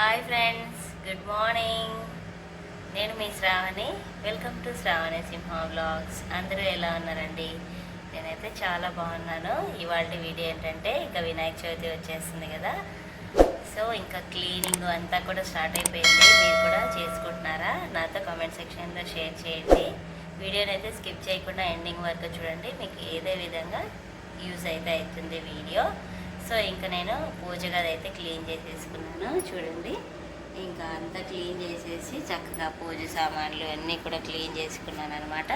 Hi friends good morning నేను మీ Shravani. Welcome to Shravani Simha blogs అందరూ ఎలా ఉన్నారండి? నేనైతే చాలా బాగున్నాను. ఇవాళ వీడియో ఏంటంటే ఇంకా వినాయక చవితి వచ్చేస్తుంది కదా. సో ఇంకా క్లీనింగ్ అంతా కూడా స్టార్ట్ అయిపోయింది. మీరు కూడా చేసుకుంటున్నారా? నాతో కామెంట్ సెక్షన్లో షేర్ చేయండి. వీడియోని అయితే స్కిప్ చేయకుండా ఎండింగ్ వరకు చూడండి. మీకు ఏదే విధంగా యూజ్ అయితే అవుతుంది వీడియో. సో ఇంకా నేను పూజ గది అయితే క్లీన్ చేసేసుకున్నాను చూడండి. ఇంకా అంతా క్లీన్ చేసేసి చక్కగా పూజ సామాన్లు అన్నీ కూడా క్లీన్ చేసుకున్నాను అనమాట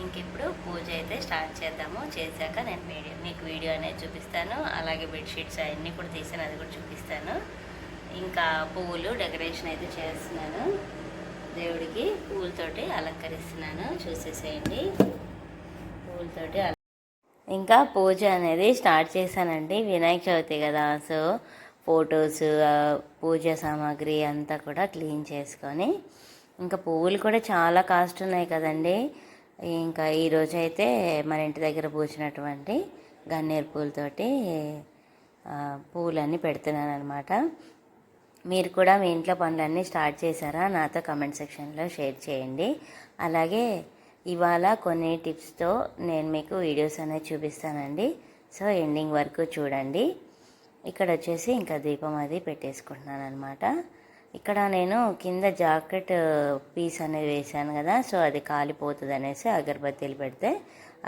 ఇంకెప్పుడు పూజ అయితే స్టార్ట్ చేద్దాము. చేశాక నేను వీడియో మీకు వీడియో అనేది చూపిస్తాను. అలాగే బెడ్షీట్స్ అవన్నీ కూడా తీసాను అది కూడా చూపిస్తాను. ఇంకా పువ్వులు డెకరేషన్ అయితే చేస్తున్నాను. దేవుడికి పువ్వులతోటి అలంకరిస్తున్నాను. చూసేసేయండి. పువ్వులతోటి అల- ఇంకా పూజ అనేది స్టార్ట్ చేశానండి వినాయక చవితి కదా సో ఫొటోస్ పూజ సామాగ్రి అంతా కూడా క్లీన్ చేసుకొని ఇంకా పువ్వులు కూడా చాలా కాస్ట్ ఉన్నాయి కదండి. ఇంకా ఈరోజు అయితే మన ఇంటి దగ్గర పూసినటువంటి గన్నేరు పూలతోటి పువ్వులన్నీ పెడుతున్నాను అనమాట మీరు కూడా మీ ఇంట్లో పనులన్నీ స్టార్ట్ చేశారా? నాతో కమెంట్ సెక్షన్లో షేర్ చేయండి. అలాగే ఇవాళ కొన్ని టిప్స్తో నేను మీకు వీడియోస్ అనేది చూపిస్తానండి. సో ఎండింగ్ వరకు చూడండి. ఇక్కడ వచ్చేసి ఇంకా దీపం అది పెట్టేసుకుంటున్నాను అనమాట ఇక్కడ నేను కింద జాకెట్ పీస్ అనేది వేశాను కదా సో అది కాలిపోతుంది అనేసి అగరబత్తీలు పెడితే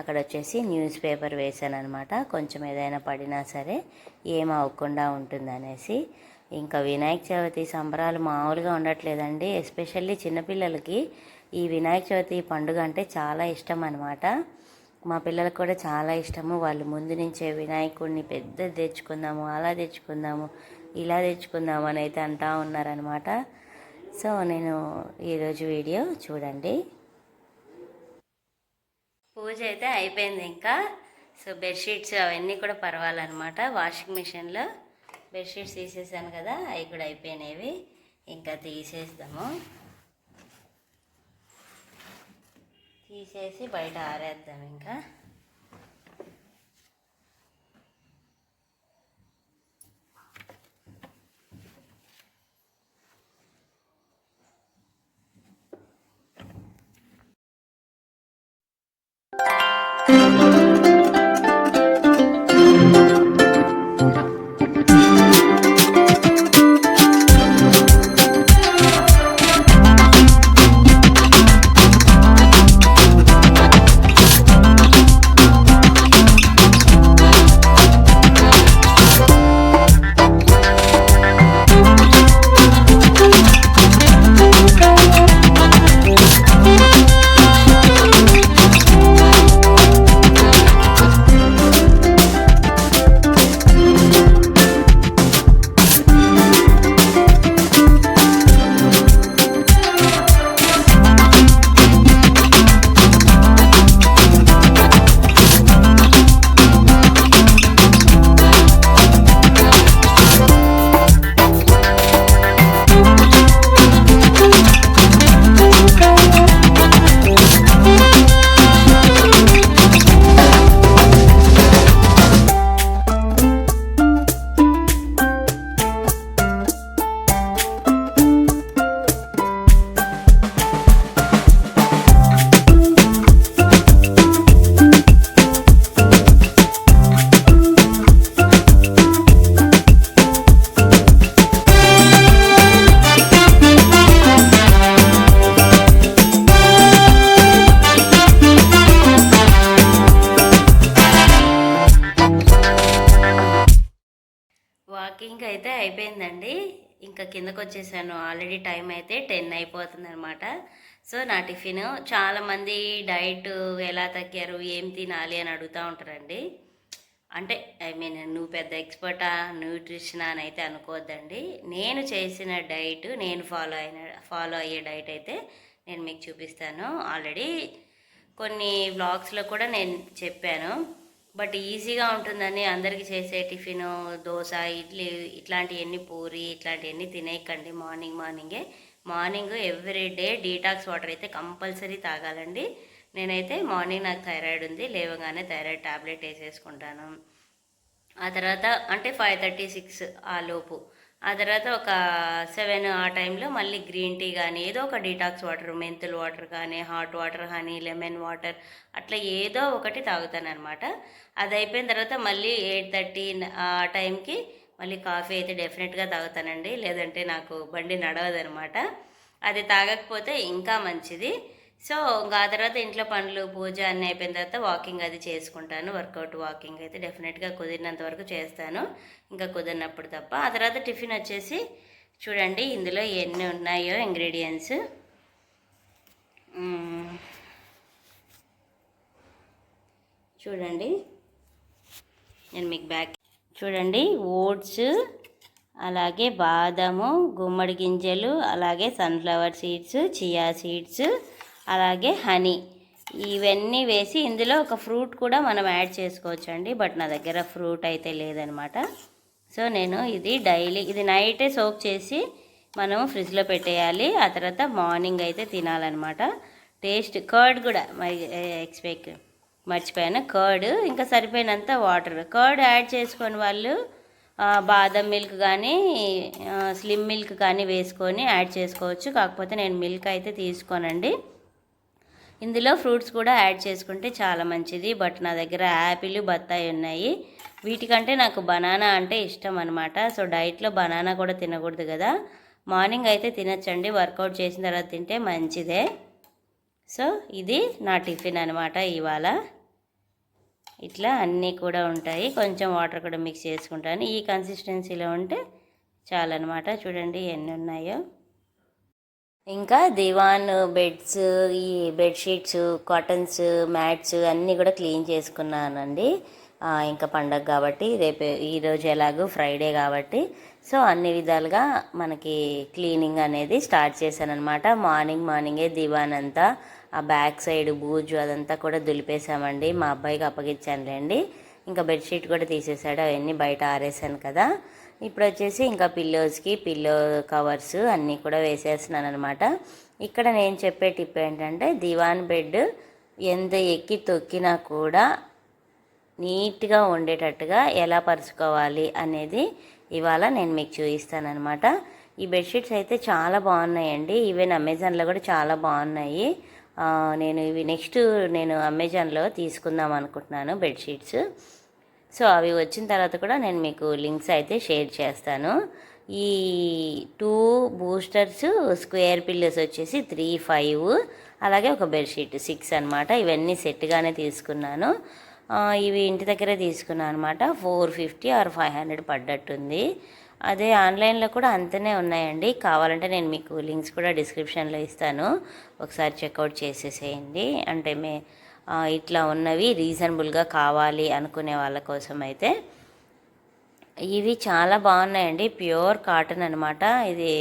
అక్కడ వచ్చేసి న్యూస్ పేపర్ వేసాను అనమాట కొంచెం ఏదైనా పడినా సరే ఏం అవ్వకుండా ఉంటుంది అనేసి. ఇంకా వినాయక చవితి సంబరాలు మామూలుగా ఉండట్లేదండి ఎస్పెషల్లీ చిన్నపిల్లలకి ఈ వినాయక చవితి పండుగ అంటే చాలా ఇష్టం అనమాట మా పిల్లలకు కూడా చాలా ఇష్టము. వాళ్ళు ముందు నుంచే వినాయకుడిని పెద్దది తెచ్చుకుందాము అలా తెచ్చుకుందాము ఇలా తెచ్చుకుందాము అని అయితే అంటా ఉన్నారనమాట సో నేను ఈరోజు వీడియో చూడండి. పూజ అయితే అయిపోయింది ఇంకా. సో బెడ్షీట్స్ అవన్నీ కూడా పర్వాలన్నమాట. వాషింగ్ మిషన్లో బెడ్షీట్స్ తీసేసాను కదా అవి కూడా అయిపోయినవి. ఇంకా తీసేద్దాము. తీసేసి బయట ఆరేద్దాం ఇంకా వాకింగ్ అయితే అయిపోయిందండి. ఇంకా కిందకు వచ్చేసాను ఆల్రెడీ టైం అయితే టెన్ అయిపోతుంది అనమాట సో నా టిఫిన్ చాలామంది డైట్ ఎలా తగ్గారు ఏం తినాలి అని అడుగుతూ ఉంటారండి. అంటే ఐ మీన్ నువ్వు పెద్ద ఎక్స్పర్టా న్యూట్రిషన్ అని అయితే అనుకోవద్దండి. నేను చేసిన డైట్ నేను ఫాలో అయిన ఫాలో అయ్యే డైట్ అయితే నేను మీకు చూపిస్తాను. ఆల్రెడీ కొన్ని వ్లాగ్స్లో కూడా నేను చెప్పాను. బట్ ఈజీగా ఉంటుందని అందరికీ చేసే టిఫిన్ దోశ ఇడ్లీ ఇట్లాంటివన్నీ పూరి ఇట్లాంటివన్నీ తినేయకండి మార్నింగ్ మార్నింగే. Morning every day detox water అయితే కంపల్సరీ తాగాలండి. నేనైతే మార్నింగ్ నాకు థైరాయిడ్ ఉంది లేవగానే థైరాయిడ్ టాబ్లెట్ వేసేసుకుంటాను. ఆ తర్వాత అంటే ఫైవ్ థర్టీ సిక్స్ ఆ లోపు ఆ తర్వాత ఒక సెవెన్ ఆ టైంలో మళ్ళీ గ్రీన్ టీ కానీ ఏదో ఒక డీటాక్స్ వాటర్ మెంతుల్ వాటర్ కానీ హాట్ వాటర్ కానీ లెమన్ వాటర్ అట్లా ఏదో ఒకటి తాగుతానమాట అది అయిపోయిన తర్వాత మళ్ళీ ఎయిట్ థర్టీ ఆ టైంకి మళ్ళీ కాఫీ అయితే డెఫినెట్గా తాగుతానండి. లేదంటే నాకు బండి నడవదనమాట అది తాగకపోతే ఇంకా మంచిది. సో ఇంకా ఆ తర్వాత ఇంట్లో పనులు పూజ అన్నీ అయిపోయిన తర్వాత వాకింగ్ అది చేసుకుంటాను. వర్కౌట్ వాకింగ్ అయితే డెఫినెట్గా కుదిరినంత వరకు చేస్తాను. ఇంకా కుదిరినప్పుడు తప్ప. ఆ తర్వాత టిఫిన్ వచ్చేసి చూడండి ఇందులో ఎన్ని ఉన్నాయో ఇంగ్రీడియంట్స్ చూడండి. నేను మీకు బ్యాక్ చూడండి. ఓట్స్ అలాగే బాదము గుమ్మడి గింజలు అలాగే సన్ఫ్లవర్ సీడ్స్ చియా సీడ్స్ అలాగే హనీ. ఇవన్నీ వేసి ఇందులో ఒక ఫ్రూట్ కూడా మనం యాడ్ చేసుకోవచ్చు అండి బట్ నా దగ్గర ఫ్రూట్ అయితే లేదనమాట. సో నేను ఇది డైలీ ఇది నైటే సోప్ చేసి మనం ఫ్రిడ్జ్లో పెట్టేయాలి ఆ తర్వాత మార్నింగ్ అయితే తినాలన్నమాట టేస్ట్ కర్డ్ కూడా మై ఎక్స్పెక్ట్ మర్చిపోయాను. కర్డ్ ఇంకా సరిపోయినంత వాటర్. కర్డ్ యాడ్ చేసుకొని వాళ్ళు బాదం మిల్క్ కానీ స్లిమ్ మిల్క్ కానీ వేసుకొని యాడ్ చేసుకోవచ్చు. కాకపోతే నేను మిల్క్ అయితే తీసుకోనండి. ఇందులో ఫ్రూట్స్ కూడా యాడ్ చేసుకుంటే చాలా మంచిది. బట్ నా దగ్గర యాపిల్ బత్తాయి ఉన్నాయి. వీటికంటే నాకు బనానా అంటే ఇష్టం అనమాట సో డైట్లో బనానా కూడా తినకూడదు కదా. మార్నింగ్ అయితే తినచ్చండి. వర్కౌట్ చేసిన తర్వాత తింటే మంచిదే. సో ఇది నా టిఫిన్ అనమాట ఇవాళ. ఇట్లా అన్నీ కూడా ఉంటాయి. కొంచెం వాటర్ కూడా మిక్స్ చేసుకుంటాను. ఈ కన్సిస్టెన్సీలో ఉంటే చాలన్నమాట. చూడండి ఎన్ని ఉన్నాయో. ఇంకా దివాన్ బెడ్స్ ఈ బెడ్షీట్స్ కాటన్స్ మ్యాట్స్ అన్నీ కూడా క్లీన్ చేసుకున్నానండి. ఇంకా పండగ కాబట్టి రేపు ఈరోజు ఎలాగో ఫ్రైడే కాబట్టి. సో అన్ని విధాలుగా మనకి క్లీనింగ్ అనేది స్టార్ట్ చేశాను అనమాట మార్నింగ్ మార్నింగే దివాన్ అంతా ఆ బ్యాక్ సైడ్ బూజు అదంతా కూడా దులిపేశామండి. మా అబ్బాయికి అప్పగించానులేండి. ఇంకా బెడ్షీట్ కూడా తీసేసాడు అవన్నీ బయట ఆరేసాను కదా. ఇప్పుడు వచ్చేసి ఇంకా పిల్లోస్కి పిల్లో కవర్స్ అన్నీ కూడా వేసేస్తున్నాను అనమాట ఇక్కడ నేను చెప్పే టిప్ ఏంటంటే దివాన్ బెడ్ ఎంత ఎక్కి తొక్కినా కూడా నీట్గా ఉండేటట్టుగా ఎలా పరుచుకోవాలి అనేది ఇవాళ నేను మీకు చూపిస్తానమాట ఈ బెడ్షీట్స్ అయితే చాలా బాగున్నాయండి. ఈవెన్ అమెజాన్లో కూడా చాలా బాగున్నాయి. నేను ఇవి నెక్స్ట్ నేను అమెజాన్లో తీసుకుందాం అనుకుంటున్నాను బెడ్షీట్స్. సో అవి వచ్చిన తర్వాత కూడా నేను మీకు లింక్స్ అయితే షేర్ చేస్తాను. ఈ టూ బూస్టర్స్ స్క్వేర్ పిల్లర్స్ వచ్చేసి త్రీ ఫైవ్ అలాగే ఒక బెడ్షీట్ సిక్స్ అనమాట ఇవన్నీ సెట్గానే తీసుకున్నాను. ఇవి ఇంటి దగ్గరే తీసుకున్నాను అనమాట four fifty or five hundred పడ్డట్టుంది. అదే ఆన్లైన్లో కూడా అంతనే ఉన్నాయండి. కావాలంటే నేను మీకు లింక్స్ కూడా డిస్క్రిప్షన్లో ఇస్తాను. ఒకసారి చెక్అవుట్ చేసేసేయండి. అంటే మే ఇట్లా ఉన్నవి రీజనబుల్గా కావాలి అనుకునే వాళ్ళ కోసం అయితే. ఇవి చాలా బాగున్నాయండి. ప్యూర్ కాటన్ అనమాట ఇది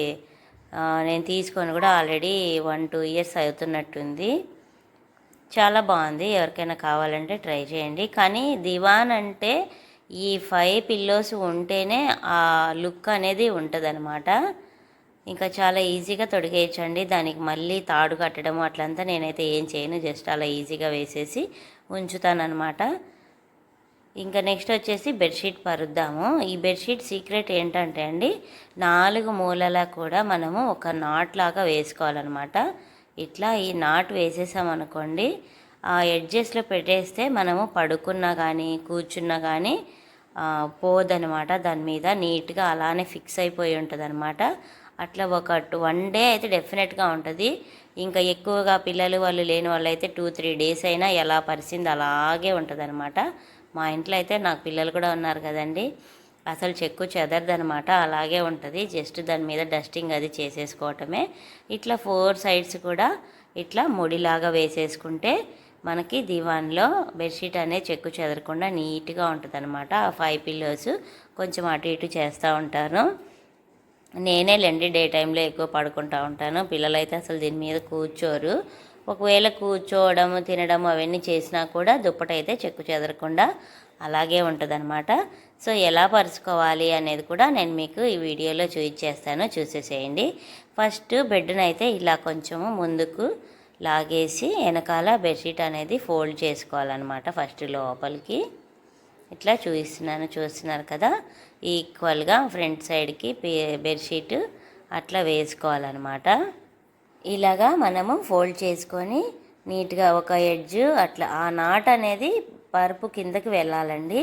నేను తీసుకొని కూడా ఆల్రెడీ వన్ టూ ఇయర్స్ అవుతున్నట్టుంది. చాలా బాగుంది. ఎవరికైనా కావాలంటే ట్రై చేయండి. కానీ దివాన్ అంటే ఈ ఫైవ్ పిల్లోస్ ఉంటేనే ఆ లుక్ అనేది ఉంటుందన్నమాట. ఇంకా చాలా ఈజీగా తొడిగేయచ్చండి. దానికి మళ్ళీ తాడు కట్టడం అట్లంతా నేనైతే ఏం చేయను. జస్ట్ అలా ఈజీగా వేసేసి ఉంచుతానమాట ఇంకా నెక్స్ట్ వచ్చేసి బెడ్షీట్ పరుద్దాము. ఈ బెడ్షీట్ సీక్రెట్ ఏంటంటే అండి నాలుగు మూలలా కూడా మనము ఒక నాట్ లాగా వేసుకోవాలన్నమాట. ఇట్లా ఈ నాట్ వేసేసామనుకోండి ఆ ఎడ్జెస్లో పెట్టేస్తే మనము పడుకున్నా కానీ కూర్చున్నా కానీ పోదనమాట దాని మీద నీట్గా అలానే ఫిక్స్ అయిపోయి ఉంటుంది అట్లా ఒక వన్ డే అయితే డెఫినెట్గా ఉంటుంది. ఇంకా ఎక్కువగా పిల్లలు వాళ్ళు లేని వాళ్ళు అయితే టూ త్రీ డేస్ అయినా ఎలా పరిచింది అలాగే ఉంటుంది మా ఇంట్లో అయితే నాకు పిల్లలు కూడా ఉన్నారు కదండి. అసలు చెక్కు చెదరదనమాట అలాగే ఉంటుంది. జస్ట్ దాని మీద డస్టింగ్ అది చేసేసుకోవటమే. ఇట్లా ఫోర్ సైడ్స్ కూడా ఇట్లా ముడిలాగా వేసేసుకుంటే మనకి దివాన్లో బెడ్షీట్ అనేది చెక్కు చెదరకుండా నీట్గా ఉంటుంది అనమాట ఆ ఫైవ్ పిల్లోస్ కొంచెం అటు ఇటు చేస్తూ ఉంటాను. నేనే లేండి డే టైంలో ఎక్కువ పడుకుంటా ఉంటాను. పిల్లలైతే అసలు దీని మీద కూర్చోరు. ఒకవేళ కూర్చోవడము తినడం అవన్నీ చేసినా కూడా దుప్పట అయితే చెక్కు చెదరకుండా అలాగే ఉంటుందన్నమాట. సో ఎలా పరుచుకోవాలి అనేది కూడా నేను మీకు ఈ వీడియోలో చూపించేస్తాను చూసేసేయండి. ఫస్ట్ బెడ్ని అయితే ఇలా కొంచెము ముందుకు లాగేసి వెనకాల బెడ్షీట్ అనేది ఫోల్డ్ చేసుకోవాలన్నమాట ఫస్ట్ లోపలికి. ఇట్లా చూపిస్తున్నాను చూస్తున్నారు కదా. ఈక్వల్గా ఫ్రంట్ సైడ్కి బెడ్షీట్ అట్లా వేసుకోవాలన్నమాట. ఇలాగా మనము ఫోల్డ్ చేసుకొని నీట్గా ఒక ఎడ్జ్ అట్లా ఆ నాట్ అనేది పరుపు కిందకి వెళ్ళాలండి.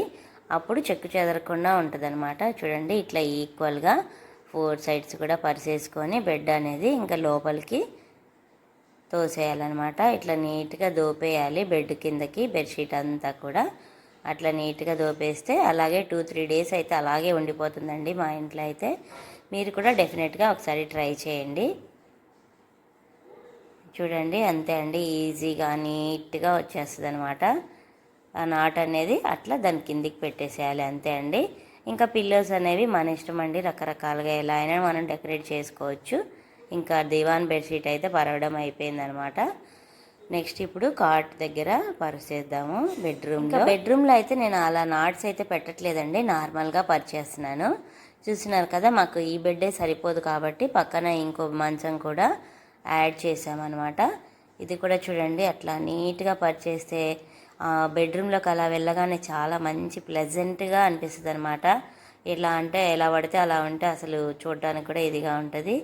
అప్పుడు చెక్కు చెదరకుండా ఉంటుంది చూడండి ఇట్లా ఈక్వల్గా ఫోర్ సైడ్స్ కూడా పరిసేసుకొని బెడ్ అనేది ఇంకా లోపలికి తోసేయాలన్నమాట. ఇట్లా నీట్గా దోపేయాలి బెడ్ కిందకి బెడ్షీట్ అంతా కూడా. అట్లా నీట్గా దోపేస్తే అలాగే టూ త్రీ డేస్ అయితే అలాగే ఉండిపోతుందండి మా ఇంట్లో అయితే. మీరు కూడా డెఫినెట్గా ఒకసారి ట్రై చేయండి. చూడండి అంతే అండి. ఈజీగా నీట్గా వచ్చేస్తుంది అనమాట ఆ నాట్ అనేది అట్లా దాని కిందికి పెట్టేసేయాలి అంతే అండి. ఇంకా పిల్లోస్ అనేవి మన ఇష్టం అండి రకరకాలుగా ఎలా అయినా మనం డెకరేట్ చేసుకోవచ్చు. ఇంకా దివాన్ బెడ్షీట్ అయితే పరవడం అయిపోయిందనమాట నెక్స్ట్ ఇప్పుడు కాట్ దగ్గర పరిచేద్దాము బెడ్రూమ్లో బెడ్రూమ్లో అయితే నేను అలా నాట్స్ అయితే పెట్టట్లేదండి నార్మల్గా పరిచేస్తున్నాను. చూస్తున్నారు కదా మాకు ఈ బెడ్డే సరిపోదు కాబట్టి పక్కన ఇంకో మంచం కూడా యాడ్ చేసామన్నమాట ఇది కూడా చూడండి అట్లా నీట్గా పరిచేస్తే బెడ్రూమ్లోకి అలా వెళ్ళగానే చాలా మంచి ప్లెజెంట్గా అనిపిస్తుంది అనమాట ఎలా అంటే ఎలా పడితే అలా ఉంటే అసలు చూడడానికి కూడా ఇదిగా ఉంటుంది.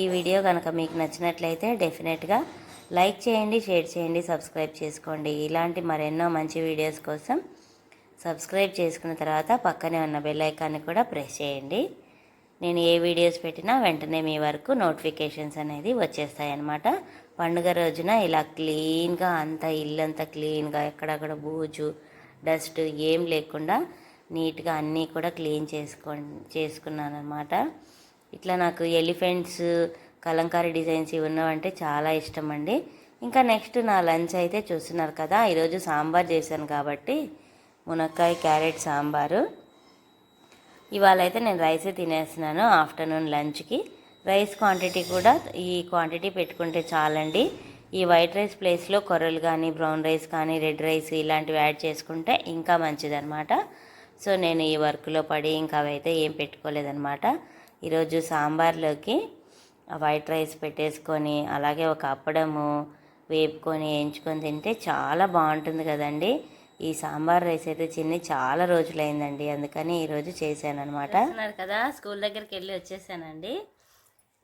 ఈ వీడియో కనుక మీకు నచ్చినట్లయితే డెఫినెట్గా లైక్ చేయండి షేర్ చేయండి సబ్స్క్రైబ్ చేసుకోండి. ఇలాంటి మరెన్నో మంచి వీడియోస్ కోసం సబ్స్క్రైబ్ చేసుకున్న తర్వాత పక్కనే ఉన్న బెల్ ఐకాన్ని కూడా ప్రెస్ చేయండి. నేను ఏ వీడియోస్ పెట్టినా వెంటనే మీ వరకు నోటిఫికేషన్స్ అనేది వచ్చేస్తాయన్నమాట. పండుగ రోజున ఇలా క్లీన్గా అంతా ఇల్లంతా క్లీన్గా ఎక్కడక్కడ బూజు డస్ట్ ఏం లేకుండా నీట్గా అన్నీ కూడా క్లీన్ చేసుకో చేసుకున్నాను అనమాట ఇట్లా నాకు ఎలిఫెంట్స్ కలంకారీ డిజైన్స్ ఇవి ఉన్నవంటే చాలా ఇష్టం అండి ఇంకా నెక్స్ట్ నా లంచ్ అయితే చూస్తున్నారు కదా ఈరోజు సాంబార్ చేశాను కాబట్టి మునక్కాయ క్యారెట్ సాంబారు. ఇవాళ అయితే నేను రైసే తినేస్తున్నాను ఆఫ్టర్నూన్ లంచ్కి. రైస్ క్వాంటిటీ కూడా ఈ క్వాంటిటీ పెట్టుకుంటే చాలండి. ఈ వైట్ రైస్ ప్లేస్లో కొర్రలు కానీ బ్రౌన్ రైస్ కానీ రెడ్ రైస్ ఇలాంటివి యాడ్ చేసుకుంటే ఇంకా మంచిదన్నమాట. సో నేను ఈ వర్క్లో పడి ఇంకా అవైతే ఏం పెట్టుకోలేదన్నమాట. ఈరోజు సాంబార్లోకి వైట్ రైస్ పెట్టేసుకొని అలాగే ఒక అప్పడము వేపుకొని వేయించుకొని తింటే చాలా బాగుంటుంది కదండి. ఈ సాంబార్ రైస్ అయితే చిన్ని చాలా రోజులైందండి. అందుకని ఈరోజు చేశాను అనమాట కదా స్కూల్ దగ్గరికి వెళ్ళి వచ్చేసానండి.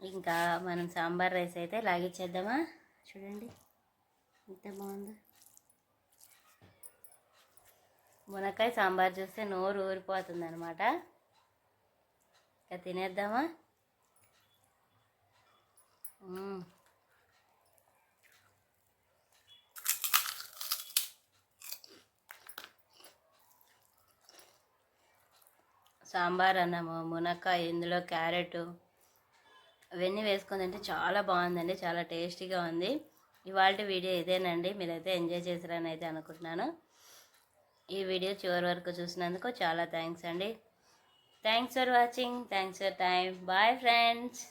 ఇంకా మనం సాంబార్ రైస్ అయితే లాగిచ్చేద్దామా చూడండి ఎంత బాగుందో. మునక్కాయ సాంబార్ చూస్తే నోరు ఊరిపోతుంది అనమాట ఇంకా తినేద్దామా? సాంబార్ అన్నము మునక్కాయ ఇందులో క్యారెట్. అవన్నీ వేసుకొని తింటే చాలా బాగుందండి చాలా టేస్టీగా ఉంది. ఇవాళ వీడియో ఇదేనండి మీరైతే ఎంజాయ్ చేశారని అయితే అనుకుంటున్నాను. ఈ వీడియో చివరి వరకు చూసినందుకు చాలా థ్యాంక్స్ అండి. Thanks for watching thanks for time. Bye friends.